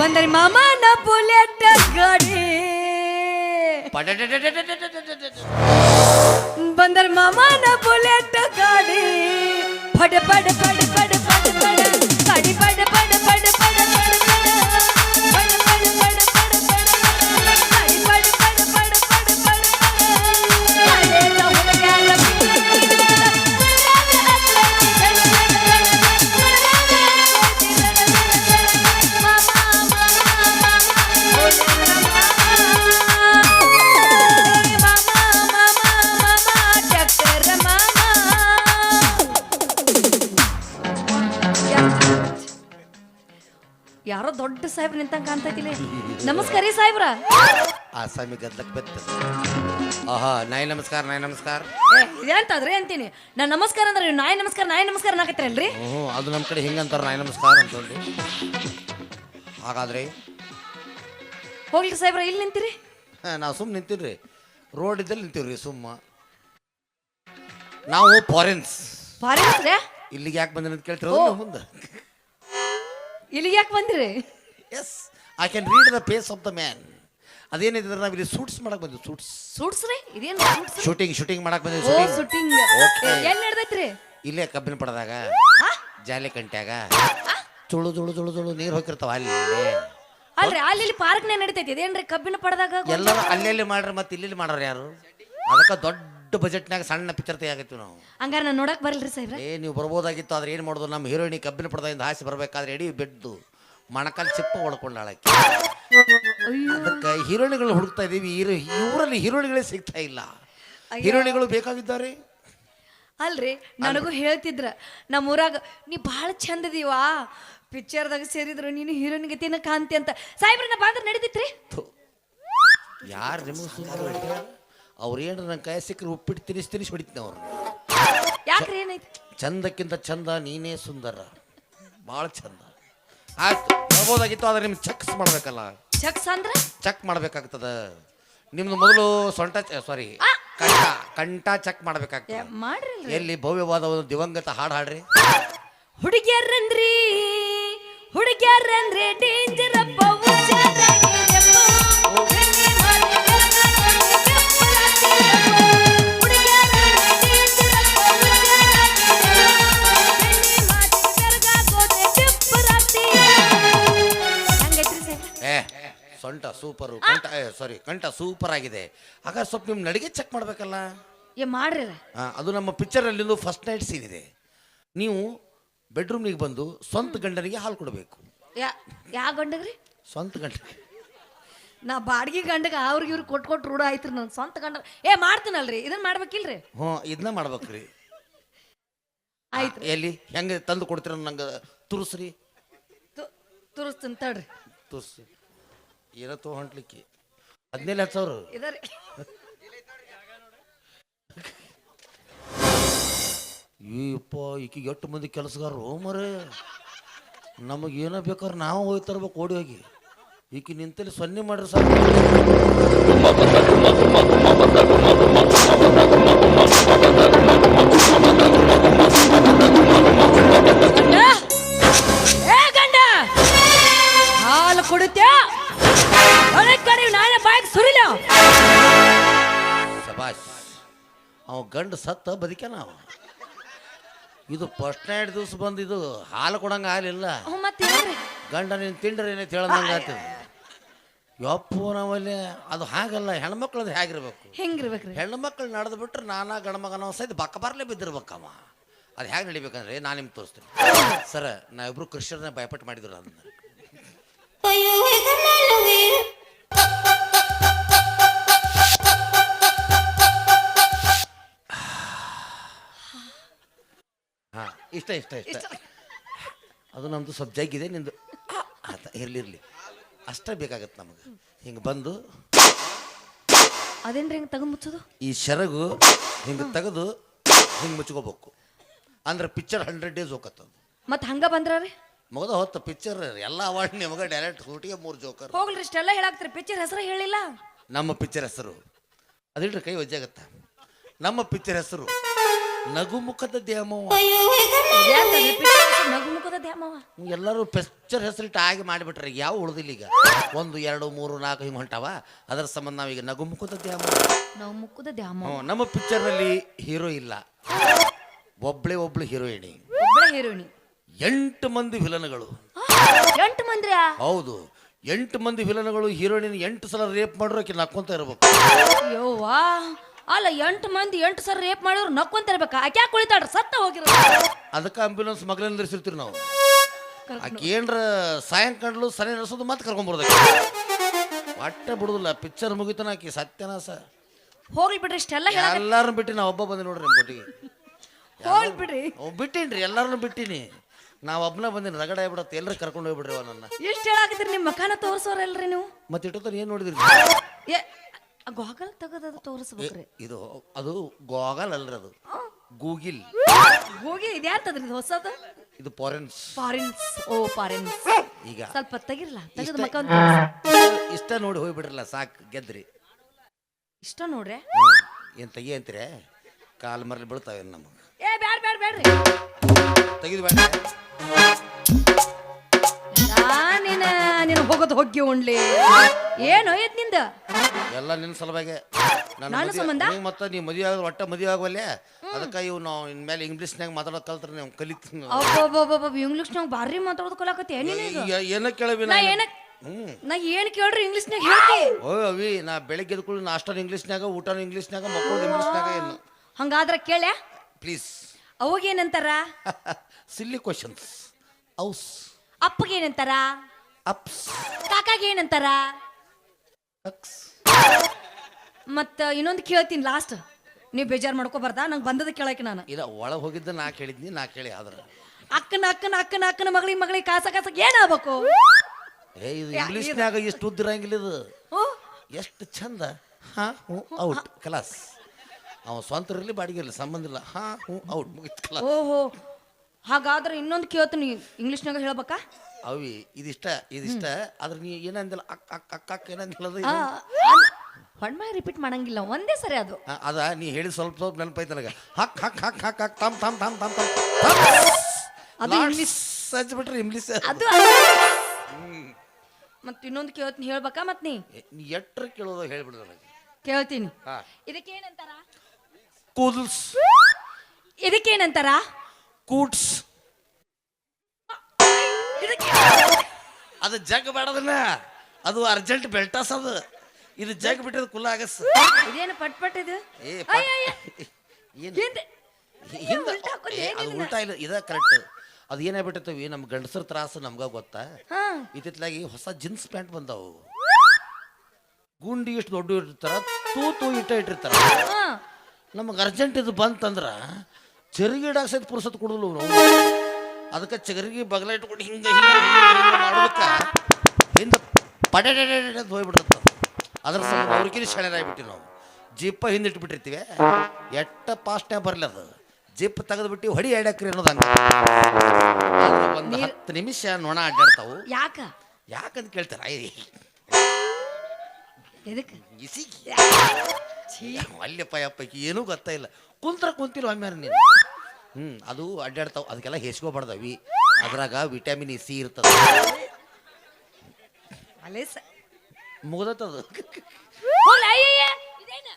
ಬಂದರಿ ಮಾಮನ ಬುಲೆಟ್ ಗಾಡಿ. ಬಂದರ ಮಾಮನ ಬುಲೆಟ್ ಗಾಡಿ. ಪಡ ಪಡ ಪಡ ಪಡ ಪಡ ಪಡ ಗಾಡಿ, ಪಡ ಪಡ ಪಡ ಯಾರೋ ದೊಡ್ಡ ಸಾಹೇಬ್ರ ನಿಂತಂಗ ಕಾಣ್ತೈತಿಲಿ. ನಮಸ್ಕಾರ ರೀ ಸಾಹೇಬ್ರ. ಆಸಾಮಿ ಬೆತ್ತ ಆಹಾ ನಾಯಿ ನಮಸ್ಕಾರ ನಾಯಿ ನಮಸ್ಕಾರ. ಏ, ಇದೇಂತದ್ರಿ ಅಂತೀನಿ. ನಾ ನಮಸ್ಕಾರ ಅಂದ್ರೆ ನೀವು ನಾಯಿ ನಮಸ್ಕಾರ ನಾಯಿ ನಮಸ್ಕಾರ ನಾಕತ್ತಿರಲ್ರಿ ಹ್ಞೂ ಅದು ನಮ್ಮ ಕಡೆ ಹಿಂಗಂತಾರ ನಾಯಿ ನಮಸ್ಕಾರ ಅಂತಂದು ಹಾಗಾದ್ರೆ ಹೋಗ್ಲಿ ಸಾಹೇಬ್ರ ಇಲ್ಲಿ ನಿಂತೀರಿ. ನಾವು ಸುಮ್ಮನೆ ನಿಂತೀವ್ರಿ ರೋಡ್ ಇದ್ದಲ್ಲಿ ನಿಂತೀವ್ರಿ ಸುಮ್ಮ. ನಾವು ಫಾರಿನ್ಸ್ ಫಾರಿನ್ಸ್ ಇಲ್ಲಿಗೆ ಯಾಕೆ ಬಂದ್ರೆ ಅಂತ ಕೇಳ್ತಿರೋ ಮುಂದೆ. ಇಲ್ಲಿಗೆ ಯಾಕೆ ಬಂದಿರಿ? Yes I can read the face of the man ಅದೇನಿದ್ರೆ ನಾವು ಇಲ್ಲಿ ಸೂಟ್ಸ್ ಮಾಡಕ್ ಬಂದ್ವಿ ಸೂಟ್ಸ್ ಸೂಟ್ಸ್ ರೀ? ಇದೇನು ಸೂಟ್ಸ್ ಶೂಟಿಂಗ್ ಶೂಟಿಂಗ್ ಮಾಡಕ್ ಬಂದ್ವಿ ಓ ಶೂಟಿಂಗ್ ಶೂಟಿಂಗ್ Okay. ಎಲ್ಲಿ ನಡೆದೈತ್ರಿ? ಇಲ್ಲೇ ಕಬ್ಬಿನ ಪಡೆದಾಗ ಜಾಲಿ ಕಂಟ್ಯಾಗ ತುಳು ತುಳು ತುಳು ತುಳು ನೀರು ಹೋಗಿರ್ತಾವ ಅಲ್ಲಿ. ಅಲ್ರಿ ಅಲ್ಲಿ ಇಲ್ಲಿ ಪಾರ್ಕ್ನೇ ನಡೀತೈತಿ. ಇದೇನ್ರಿ ಕಬ್ಬಿನ ಪಡೆದಾಗ? ಎಲ್ಲರೂ ಅಲ್ಲೆಲ್ಲಿ ಮಾಡ್ರಿ ಮತ್ತೆ ಇಲ್ಲಿ ಮಾಡೋರು ಯಾರು? ಅದಕ್ಕೆ ದೊಡ್ಡ ಬಜೆಟ್ನಾಗ ಸಣ್ಣ ಪಿಕ್ಚರ್ ತೆಗಿತೀವಿ ನಾವು. ಹಂಗಾರೆ ನಾನು ನೋಡಕ್ ಬರಲ್ರಿ ಸಾಹೇಬ್ರ? ಏ ನೀವು ಬರ್ಬೋದಾಗಿತ್ತು ಆದ್ರೆ ಏನು ಮಾಡೋದು? ನಮ್ಮ ಹೀರೋಯಿನಿ ಕಬ್ಬಿನ ಪಡದಿಂದ ಹಾಸಿ ಬರ್ಬೇಕಾದ್ರೆ ಎಡಿ ಬೆಡ್ದು ಮಣಕಾಲ್ ಚಿಪ್ಪ ಹೊಡ್ಕೊಂಡಾಳಕ್ಕೆ ಅದಕ್ಕೆ ಹೀರೋಯಿನಿಗಳು ಹುಡುಕ್ತಾ ಹೀರೋ ಇವರಲ್ಲಿ ಹೀರೋಯಿನಿಗಳೇ ಸಿಗ್ತಾ ಇಲ್ಲ. ಹೀರೋಯಿನಿಗಳು ಬೇಕಾಗಿದ್ದಾರೆ. ಅಲ್ರಿ ನನಗೂ ಹೇಳ್ತಿದ್ರ. ನಮ್ಮ ಊರಾಗ ನೀ ಭಾಳ ಚಂದ ಇದೀವಾ? ಪಿಕ್ಚರ್ದಾಗ ಸೇರಿದ್ರು ನೀನು ಹೀರೋಯಿನ್ ಗತಿನ ಕಾಂತಿ ಅಂತ. ಸಾಹೇಬ್ರ ನಾ ಬಂದ್ರೆ ನಡೀತಿತ್ರಿ? ಯಾರು ನಿಮಗೆ ಸುಂದರ ಅವ್ರು ಏನ್ರ ನನ್ನ ಕೈ ಸಿಕ್ಕರೆ ಉಪ್ಪಿಟ್ಟು ತಿನಿಸಿ ತಿನಿಸಿ ಹೊಡಿತೀನಿ ಅವ್ರು ಯಾಕ್ರಿ ಏನೈತಿ? ಚಂದಕ್ಕಿಂತ ಚಂದ ನೀನೇ ಸುಂದರ. ಭಾಳ ಚಂದ. ಆಯ್ತು ಬರ್ಬೋದಾಗಿತ್ತು ಆದ್ರೆ ನಿಮ್ಗೆ ಚೆಕ್ಸ್ ಮಾಡ್ಬೇಕಲ್ಲ. ಚಕ್ಸ್ ಅಂದ್ರೆ? ಚೆಕ್ ಮಾಡ್ಬೇಕಾಗ್ತದ. ನಿಮ್ದು ಮೊದಲು ಸೊಂಟ ಸಾರಿ ಕಂಠ ಕಂಠ ಚೆಕ್ ಮಾಡ್ಬೇಕಾಗ್ತದೆ. ಮಾಡ್ರಿ. ಎಲ್ಲಿ ಭವ್ಯವಾದ ಒಂದು ದಿವಂಗತ ಹಾಡು ಹಾಡ್ರಿ. ಹುಡುಗಿಯರಂದ್ರಿ ಹುಡುಗಿಯರಂದ್ರೆ ಸೊಂಟ ಸೂಪರು ಕಂಠ ಸಾರಿ ಕಂಠ ಸೂಪರ್ ಆಗಿದೆ ಹಾಗಾದ್ರೆ ಸ್ವಲ್ಪ ನಿಮ್ಮ ನಡಿಗೆ ಚೆಕ್ ಮಾಡ್ಬೇಕಲ್ಲ? ಏ ಮಾಡ್ರಿ ಅಲ್ಲ. ಅದು ನಮ್ಮ ಪಿಕ್ಚರಲ್ಲಿಂದು ಫಸ್ಟ್ ನೈಟ್ ಸೀನ್ ಇದೆ. ನೀವು ಬೆಡ್ರೂಮ್ನಿಗೆ ಬಂದು ಸ್ವಂತ ಗಂಡನಿಗೆ ಹಾಲು ಕೊಡಬೇಕು. ಯಾ ಯಾ ಗಂಡಗ್ರಿ? ಸ್ವಂತ ಗಂಡ ನಾ ಬಾಡಿಗೆ ಗಂಡಗ ಅವ್ರಿಗೆ ಇವ್ರಿಗೆ ಕೊಟ್ಟು ಕೊಟ್ಟು ರೂಢ ಆಯ್ತು ನನ್ನ ಸ್ವಂತ ಗಂಡ. ಏ ಮಾಡ್ತೀನಲ್ರಿ ಇದನ್ನ ಮಾಡ್ಬೇಕಿಲ್ರಿ? ಹ್ಞೂ ಇದನ್ನ ಮಾಡ್ಬೇಕ್ರಿ. ಆಯ್ತು ಎಲ್ಲಿ? ಹೆಂಗೆ ತಂದು ಕೊಡ್ತೀರ ನಂಗೆ? ತುರುಸ್ರಿ. ತುರುಸ್ತೀನಿ ತಡ್ರಿ. ತುರ್ಸಿ ಏನೋ ತೋ ಹೊಂಟ್ಲಿಕ್ಕೆ ಹದಿನೇಳು ಹತ್ತು ಸಾವಿರ ಇದರಿ ಈಪ್ಪ ಈಕಿಗೆ ಎಷ್ಟು ಮಂದಿ ಕೆಲಸಗಾರರು ಮರೆ. ನಮಗೆ ಏನೋ ಬೇಕಾದ್ರೆ ನಾವು ಹೋಗಿ ತರ್ಬೇಕು ಓಡಿ ಹೋಗಿ. ಈಕಿ ನಿಂತಲ್ಲಿ ಸೊನ್ನೆ ಮಾಡ್ರಿ ಸಾಕು. ಗಂಡು ಸತ್ತ ಬದುಕ್ಯಾನ ಅವ ಇದು ಫಸ್ಟ್ ನೈಟ್ ದಿವ್ಸ ಬಂದಿದು ಇದು ಹಾಲು ಕೊಡಂಗ ಹಾಲಿಲ್ಲ ಗಂಡ ನೀನು ತಿಂಡ್ರೆ ಏನೈತೆ ಹೇಳ್ದಂಗೆ ಆಗ್ತದೆ. ಯಪ್ಪು ನಾವಲ್ಲಿ ಅದು ಹಾಗಲ್ಲ ಹೆಣ್ಮಕ್ಳದ್ದು ಹೇಗಿರ್ಬೇಕು? ಹೆಂಗಿರ್ಬೇಕು ಹೆಣ್ಮಕ್ಳು ಮಕ್ಕಳು ನಡೆದು ಬಿಟ್ರೆ ನಾನಾ ಗಣಮಗನ ಸಹಿತ ಬಕ್ಕ ಬರ್ಲೇ ಬಿದ್ದಿರ್ಬೇಕಮ್ಮ ಅದು ಹೇಗೆ ನಡಿಬೇಕಂದ್ರೆ ನಾನು ನಿಮ್ಗೆ ತೋರಿಸ್ತೀನಿ. ಸರ ನಾವಿಬ್ರು ಕೃಷ್ಣರನ್ನ ಭಯಪಟ್ಟು ಮಾಡಿದ್ರು ಅದನ್ನ ಇಷ್ಟ ಇಷ್ಟ ಇಷ್ಟ. ಅದು ನಮ್ಮದು ಸ್ವಲ್ಪ ಜಗ್ಗಿದೆ ನಿಂದು ಆತ ಇರ್ಲಿ ಇರ್ಲಿ. ಅಷ್ಟೇ ಬೇಕಾಗತ್ತೆ ನಮಗೆ. ಹಿಂಗೆ ಬಂದು ಅದೇನ್ರಿ ಹಿಂಗೆ ತಗೊಂಡು ಮುಚ್ಚೋದು? ಈ ಶರಗು ಹಿಂಗೆ ತೆಗೆದು ಹಿಂಗೆ ಮುಚ್ಕೋಬೇಕು. ಅಂದ್ರೆ ಪಿಕ್ಚರ್ ಹಂಡ್ರೆಡ್ ಡೇಸ್ ಹೋಗತ್ತದು ಮತ್ತೆ ಹಂಗ ಬಂದ್ರ ರೀ? ಮಗದ ಹೊತ್ತ ಪಿಕ್ಚರ್ ಎಲ್ಲ ಅವಾರ್ಡ್ ನಿಮಗೆ ಡೈರೆಕ್ಟ್ ಸೂಟಿಗೆ ಮೂರು ಜೋಕರ್ ಹೋಗ್ಲಿ ಇಷ್ಟೆಲ್ಲ ಹೇಳಾಕ್ತಿರಿ. ಪಿಕ್ಚರ್ ಹೆಸರು ಹೇಳಿಲ್ಲ. ನಮ್ಮ ಪಿಕ್ಚರ್ ಹೆಸರು. ಅದಿಟ್ರೆ ಕೈ ಒಜ್ಜಾಗತ್ತ? ನಮ್ಮ ಪಿಕ್ಚರ್ ಹೆಸರು. ನಗು ಮುಖದ ದ್ಯಾಮವ್ವ ನಗುಮುಖದ ದ್ಯಾಮವ್ವ ಎಲ್ಲರೂ ಪಿಕ್ಚರ್ ಹೆಸರಿಟ್ಟು ಹಾಗೆ ಮಾಡಿಬಿಟ್ರೆ ಯಾವ ಉಳ್ದಿಲ್ಲ ಈಗ? ಒಂದು ಎರಡು ಮೂರು ನಾಲ್ಕು ಹಿಂಗೆ ಹೊಂಟಾವ? ಅದರ ಸಂಬಂಧ ನಾವೀಗ ನಗುಮುಖದ ಮುಖದ ದ್ಯಾಮವ್ವ ನಾವು ಮುಖದ ದ್ಯಾಮವ್ವ ನಮ್ಮ ಪಿಕ್ಚರ್ನಲ್ಲಿ ಹೀರೋ ಇಲ್ಲ. ಒಬ್ಳೆ ಒಬ್ಳು ಹೀರೋಯಿನಿ ಹೀರೋಯಿಣಿ ಹೀರೋಯಿನಿ ಎಂಟು ಮಂದಿ ವಿಲನ್ಗಳು ಎಂಟು ಮಂದಿ ಹೌದು. ಎಂಟು ಮಂದಿ ವಿಲನ್ಗಳು ಹೀರೋಯಿನ್ ಎಂಟು ಸಲ ರೇಪ್ ಮಾಡಿರೋಕೆ ನಕ್ಕೊಂತ ಇರ್ಬೇಕು. ಯವ್ವಾ. ಅಲ್ಲ ಎಂಟು ಮಂದಿ ಎಂಟು ಸರ್ ರೇಪ್ ಮಾಡಿದ್ರು ನಕ್ಕೊಂತ ಆಕೆ ಯಾಕೆ ಉಳಿತಾಡ್ರಿ ಸತ್ತ ಹೋಗಿರ ಅದಕ್ಕೆ ಆಂಬ್ಯುಲೆನ್ಸ್ ಮಗಳನ್ನ ನಿಲ್ಲಿಸಿರ್ತೀವಿ ನಾವು. ಆಕೆ ಏನ್ರ ಸಾಯಂಕಾಲ ಸನಿ ನಡೆಸೋದು ಮತ್ತೆ ಕರ್ಕೊಂಬರ್ಬೇಕು ಒಟ್ಟೆ ಬಿಡುದಿಲ್ಲ ಪಿಕ್ಚರ್ ಮುಗಿತನ ಆಕಿ ಸತ್ಯನಾಸ ಹೋಗ್ಲಿ ಬಿಡ್ರಿ ಇಷ್ಟೆಲ್ಲ ಹೇಳ ಎಲ್ಲಾರನ್ನ ಬಿಟ್ಟು ನಾ ಒಬ್ಬ ಬಂದೆ ನೋಡ್ರಿ ನಮ್ಮ ಕೊಟ್ಟಿಗೆ ಹೋಗ್ಲಿ ಬಿಡ್ರಿ. ಬಿಟ್ಟಿನ್ರಿ ಎಲ್ಲಾರನ್ನು ಬಿಟ್ಟಿನಿ. ನಾವು ಒಬ್ಬನ ಬಂದಿನಿ ರಗಡ ಆಗ್ಬಿಡತ್ತೆ ಎಲ್ಲರೂ ಕರ್ಕೊಂಡು ಹೋಗ್ಬಿಡ್ರಿ ನನ್ನ ಎಷ್ಟು ಹೇಳಾಕತ್ತೀರಿ ನಿಮ್ಮ ಮಕಾನ ತೋರ್ಸೋರಲ್ರಿ ನೀವು? ಮತ್ತೆ ಇಟ್ಟೋತನ ಏನು ನೋಡಿದ್ರಿ? ಗೋಗಲ್ ತೆಗೆದದು ತೋರಿಸ್ಬೇಕ್ರಿ. ಇದು ಅದು ಗೋಗಲ್ ಅಲ್ರಿ ಅದು. ಗೂಗಿಲ್. ಹೋಗಿ ಇದ್ಯಾರ್ತದ್ರಿ ಇದು ಹೊಸದು? ಇದು ಫಾರೆನ್ಸ್. ಫಾರಿನ್ಸ್. ಓ ಫಾರಿನ್ಸ್. ಈಗ. ಸ್ವಲ್ಪ ತೆಗಿರಲ್ಲ ತೆಗೆದು ಇಷ್ಟ- ಮಕ ಇಷ್ಟ ನೋಡಿ ಹೋಗ್ಬಿಡ್ರಲ್ಲ ಸಾಕು ಗೆದ್ರಿ. ಇಷ್ಟ ನೋಡ್ರಿ? ಏನು ತೆಗಿ ಅಂತೀರಿ? ಕಾಲು ಮರಲಿ ಬೀಳ್ತಾವೆ ನಮಗೆ? ಏ ಬ್ಯಾಡ ಬ್ಯಾಡ ಬ್ಯಾಡ್ರಿ. ತೆಗಿದು ಬೇಡ ನಿನ್ನ ನೀನು ಹೋಗೋದು ಹೋಗಿ ಉಣ್ಲಿ. ಏನು ಐತ್ನಿಂದ? ಎಲ್ಲ ನಿನ್ನ ಸಲುವಾಗಿ. ನನ್ನ ಮದ್ವೆ- ಸಂಬಂಧ? ನೀವು ಮತ್ತೆ ನೀವು ಮದುವೆ ಆಗ ಒಟ್ಟ ಮದುವೆ ಆಗುವಲ್ಲೇ? ಅದಕ್ಕೆ ಇವು ನಾವು ಇನ್ಮೇಲೆ ಇಂಗ್ಲೀಷ್ನಾಗ ಮಾತಾಡೋದು ಕಲ್ತ್ರೆ ನೀವು ಕಲಿತೀನಿ ಅಬ್ಬಬ್ಬಬ್ಬಬ್ಬ ಇಂಗ್ಲಿಷ್ನಾಗ ಭಾರಿ ಮಾತಾಡೋದು ಕಲಾಕತ್ತಿ ನೀನು ಈಗ ಈಗ ಏನೋ ಕೇಳವಿ ನಾ ನಾನು? ಏನ ಹ್ಞೂ ನಾ ಏನ್ ಕೇಳ್ರಿ ಇಂಗ್ಲಿಷ್ನಾಗ ಹೇಳ್ತಿ? ಓ ಅವಿ ನಾ ಬೆಳಗ್ಗೆ ಎದ್ಕೊಳ್ಳಿ ನಾಷ್ಟನ ಇಂಗ್ಲೀಷ್ನಾಗ ಊಟನ ಇಂಗ್ಲೀಷ್ನಾಗ ಮಕ್ಕಳು ಇಂಗ್ಲೀಷ್ನಾಗ ಏನು ಹಂಗಾದ್ರೆ ಕೇಳೆ. ಪ್ಲೀಸ್ ಅವಾಗ ಏನಂತಾರ? ಸಿಲ್ಲಿ ಕ್ವಶನ್ಸ್ ಔಸ್ ಅಪ್ಪಗೆ ಏನಂತಾರ? ಅಪ್ಸ್ ಕಾಕಾಗೆ ಏನಂತಾರ? ಅಕ್ಸ್ ಮತ್ತ ಇನ್ನೊಂದು ಕೇಳ್ತೀನಿ ಲಾಸ್ಟ್ ನೀವು ಬೇಜಾರ್ ಮಾಡ್ಕೋಬಾರ್ದಾ? ನಂಗೆ ಬಂದದ ಕೇಳಕ್ಕೆ ನಾನು. ಇಲ್ಲ ಒಳಗೆ ಹೋಗಿದ್ದ ನಾ ಕೇಳಿದ್ನಿ ನಾ ಕೇಳಿ ಆದ್ರೆ. ಅಕ್ಕನ ಅಕ್ಕನ ಅಕ್ಕನ ಅಕ್ಕನ ಮಗಳಿ ಮಗಳಿಗೆ ಕಾಸ ಕಾಸ ಏನಾಗಬೇಕು? ಏ ಇದು ಇಂಗ್ಲೀಷ್ನಾಗ ಇಷ್ಟು ಉದ್ದಿರಂಗಿಲ್ಲ ಇದು. ಹ್ಞೂ ಎಷ್ಟು ಚಂದ? ಹಾ ಹ್ಞೂ ಔಟ್ ಕ್ಲಾಸ್ ಅವ ಸ್ವಂತ ಇರಲಿ ಬಾಡಿಗೆ ಇರಲಿ ಸಂಬಂಧ ಇಲ್ಲ. ಹಾ ಹ್ಞೂ ಔಟ್ ಮುಗಿತು ಕ್ಲಾಸ್ ಓಹೋ. ಹಾಗಾದ್ರೆ ಇನ್ನೊಂದು ಕೇಳ್ತೀನಿ ಇಂಗ್ಲಿಷ್ನಾಗ ಹೇಳ್ಬೇಕಾ? ಅವಿ ಇದಿಷ್ಟ ಇದಿಷ್ಟ ಆದ್ರೆ ನೀ ಏನಂದಿಲ್ಲ ಅಕ್ಕ ಅಕ್ಕ ಅಕ್ ಅಕ್ ಏನಂದಿಲ್ಲ ಅದು ಇದು? ಹೊಣ್ಮಾಯ್ ರಿಪೀಟ್ ಮಾಡಂಗಿಲ್ಲ ಒಂದೇ ಸರಿ ಅದು. ಆ, ಅದ ನೀ ಹೇಳಿ ಸ್ವಲ್ಪ ಸ್ವಲ್ಪ ನೆನಪೈತೆ ನನಗೆ. ಹಕ್ ಹಕ್ ಹಕ್ ಹಕ್ ಹಕ್ ತಮ್ ತಮ್ ತಮ್ ತಮ್ ತಮ್ ಅದು ಇಂಗ್ಲಿಷ್ ಹಚ್ಬಿಟ್ರಿ ಇಂಗ್ಲಿಷ್ ಅದು ಮತ್ತೆ ಇನ್ನೊಂದು ಕೇಳ್ತೀನಿ ಹೇಳ್ಬೇಕಾ ಮತ್ ನೀ? ನೀ ಎಟ್ರ ಕೇಳೋದು ಹೇಳ್ಬಿಡು ನನಗೆ. ಕೇಳ್ತೀನಿ. ಹಾ. ಇದಕ್ಕೇನಂತಾರ? ಕೂದಲ್ಸ್. ಇದಕ್ಕೇನಂತಾರ? ಕೂಟ್ಸ್ ಅದು ಜಗ್ ಬೇಡದನ್ನ. ಅದು ಅರ್ಜೆಂಟ್ ಬೆಲ್ಟಾಸ್ ಅದು. ಇದು ಜಗ್ ಬಿಟ್ಟದ ಕುಲ್ಲ ಆಗಸ್. ಇದೇನು ಪಟ್ ಪಟ್ ಇದು? ಏ. ಏನು? ಹಿಂದೆ ಹಿಂದೆ ಉಲ್ಟಾ ಹಾಕೋದು ಏ, ಅದು ಏನಿಲ್ಲ. ಉಲ್ಟಾ ಇಲ್ಲ ಇದ ಕರೆಕ್ಟ್ ಅದು ಏನಾಗ್ಬಿಟ್ಟೈತವಿ ನಮ್ಮ ಗಂಡಸರ ತ್ರಾಸು ನಮ್ಗ ಗೊತ್ತಾ? ಹಾ. ಇತ್ತಿತ್ಲಾಗಿ ಹೊಸ ಜೀನ್ಸ್ ಪ್ಯಾಂಟ್ ಬಂದಾವು. ಗುಂಡಿ ಇಷ್ಟು ದೊಡ್ಡ ಇಟ್ಟಿರ್ತಾರ ತೂ ತೂ ಇಟ್ಟ ಇಟ್ಟಿರ್ತಾರ. ಹಾ. ನಮಗೆ ಅರ್ಜೆಂಟ್ ಇದು ಬಂತಂದ್ರ ಚರಿಗೆ ಇಡಾಕ ಸಹಿತ ಪುರ್ಸತ್ ಕೊಡಲು ನಾವು ಅದಕ್ಕೆ ಚಗರಿಗೆ ಬಗಲ ಇಟ್ಕೊಂಡು ಹಿಂಗೆ ಹಿಂಗೆ ಮಾಡೋದಕ್ಕೆ ಹಿಂದೆ ಪಡೆ ಹೋಗ್ಬಿಡ್ತದ ಅದ್ರ ಸಲ ಅವ್ರಿಗಿನ ಶಾಣೆರಾಗ್ಬಿಟ್ಟು ನಾವು. ಜಿಪ್ಪ ಹಿಂದೆ ಇಟ್ಬಿಟ್ಟಿರ್ತೀವಿ. ಎಟ್ಟ ಪಾಸ್ಟ್ನಾಗ ಬರಲಿ ಅದು. ಜಿಪ್ ತೆಗೆದ್ಬಿಟ್ಟು ಹೊಡಿ ಎಡಕ್ರಿ ಅನ್ನೋದು ಹಂಗೆ. ಒಂದು ಹತ್ತು ನಿಮಿಷ ನೊಣ ಅಡ್ಡಾಡ್ತಾವು. ಯಾಕ? ಯಾಕಂತ ಕೇಳ್ತಾರ? ಅಲ್ಲಪ್ಪ ಯಪ್ಪ ಏನೂ ಗೊತ್ತಾ ಇಲ್ಲ ಕುಂತ್ರ ಕುಂತಿಲ್ಲ ಒಮ್ಮೆ ನೀನು ಹ್ಞೂ ಅದು ಅಡ್ಡಾಡ್ತಾವ. ಅದಕ್ಕೆಲ್ಲ ಹೆಚ್ಕೋಬಾರ್ದವಿ ಅದ್ರಾಗ ವಿಟಮಿನ್ ಸಿ ಇರ್ತದ. ಅಲ್ಲೇ ಸ ಮುಗ್ದತ್ತದು. ಹೋಗ್ಲಿ ಅಯ್ಯಯ್ಯ ಇದೇನ?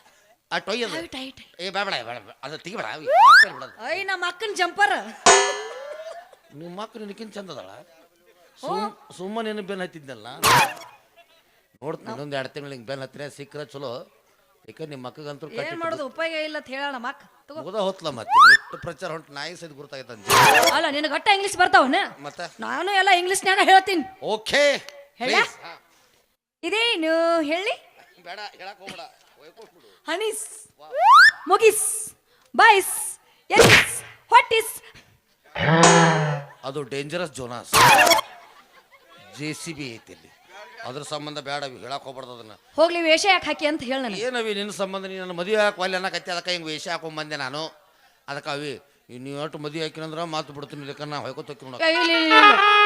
ಆ ಟೊಯ್ಯದು ಟೈಟ್ ಟೈಟ್ ಏ ಬೇಡ ಬೇಡ ಅದು ತೆಗಿಬೇಡ ಅವಿ. ಅಷ್ಟೇ ಬಿಡೋದು ಅಯ್ಯ ನಮ್ಮ ಅಕ್ಕನ ಜಂಪರ್. ನಿಮ್ಮ ಮಕ್ಕಳು ನಿನಕಿನ್ ಚಂದ ಅದಳ? ಸುಮ್ ಸುಮ್ಮನೆ ಬೆನ್ ಹತ್ತಿದ್ನಲ್ಲ? ನೋಡ್ತೀನಿ ಇನ್ನೊಂದು ಎರಡು ತಿಂಗಳು ಹಿಂಗೆ ಬೆನ್ ಹತ್ತಿರ ಸಿಕ್ಕರೆ ಚಲೋ. ಯಾಕೆ ನಿಮ್ಮ ಮಕ್ಕಗಂತೂ ಏನ್ ಕಟ್ಟಿ ಮಾಡೋದು? ಉಪಯೋಗ ಇಲ್ಲ ಅಂತ ಹೇಳೋಣ ಮಕ್. ತಗೋ. ಮುಗ್ದ ಹೊತ್ಲ ಮತ್ತೆ. ಎಷ್ಟು ಪ್ರಚಾರ ಹೊಂಟು ನಾಯಿ ಸಹಿತ ಗುರ್ತಾಗೈತೆ ಅಲ್ಲ ನಿನಗೆ ಗಟ್ಟ ಇಂಗ್ಲಿಷ್ ಬರ್ತಾವನ ಮತ್ತೆ? ನಾನು ಎಲ್ಲ ಇಂಗ್ಲಿಷ್ನ್ಯಾಗ ಹೇಳ್ತೀನಿ. ಓಕೆ ಹೇಳ? ಇದೇನು? ಹೇಳಿ. ಬೇಡ ಹೇಳಕ್ ಹೋಗ್ಬೇಡ. ಹನೀಸ್. ಮುಗಿಸ್. ಬಾಯ್ಸ್. ಎಸ್ ವಾಟ್ ಇಸ್ ಅದು ಡೇಂಜರಸ್ ಜೋನಾಸ್ ಜೆ ಸಿ ಬಿ ಐತಿ ಇಲ್ಲಿ. ಅದ್ರ ಸಂಬಂಧ ಬೇಡ ಅವಿ ಹೇಳಕ್ ಹೋಗ್ಬಾರ್ದು ಅದನ್ನ. ಹೋಗ್ಲಿ ವೇಷ ಯಾಕೆ ಹಾಕಿ ಅಂತ ಹೇಳ ನನಗೆ. ಏನವಿ ನಿನ್ನ ಸಂಬಂಧ ನೀನು ನನ್ನ ಮದುವೆ ಹಾಕಿ ಅಲ್ಲಿ ಅನ್ನಕತ್ತಿ ಅದಕ್ಕೆ ಹಿಂಗೆ ವೇಷ ಹಾಕೊಂಡ್ ಬಂದೆ ನಾನು. ಅದಕ್ಕೆ ಅವಿ ನೀವು ಒಟ್ಟು ಮದುವೆ ಹಾಕಿನಂದ್ರ ಮಾತು ಬಿಡ್ತೀನಿ ಇದಕ್ಕೆ ನಾ ಹೊಯ್ಕೊತಕ್ಕಿ ನೋಡ.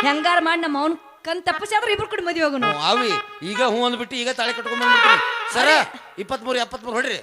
ಹೆಂಗಾರ ಮಾಡಿ ನಮ್ಮ ಅವ್ನ ಕಣ್ ತಪ್ಪಿಸಿ ಆದ್ರೆ ಇಬ್ರು ಕೂಡ ಮದುವೆ ಹೋಗೋಣ ಅವಿ ಈಗ ಹೂ ಅಂದ್ಬಿಟ್ಟು ಈಗ ತಾಳಿ ಕಟ್ಕೊಂಡ್ ಬಂದ್ಬಿಡ್ತೀನಿ. ಸರ ಇಪ್ಪತ್ಮೂರು ಎಪ್ಪತ್ಮೂರು ಹೊಡ್ರಿ.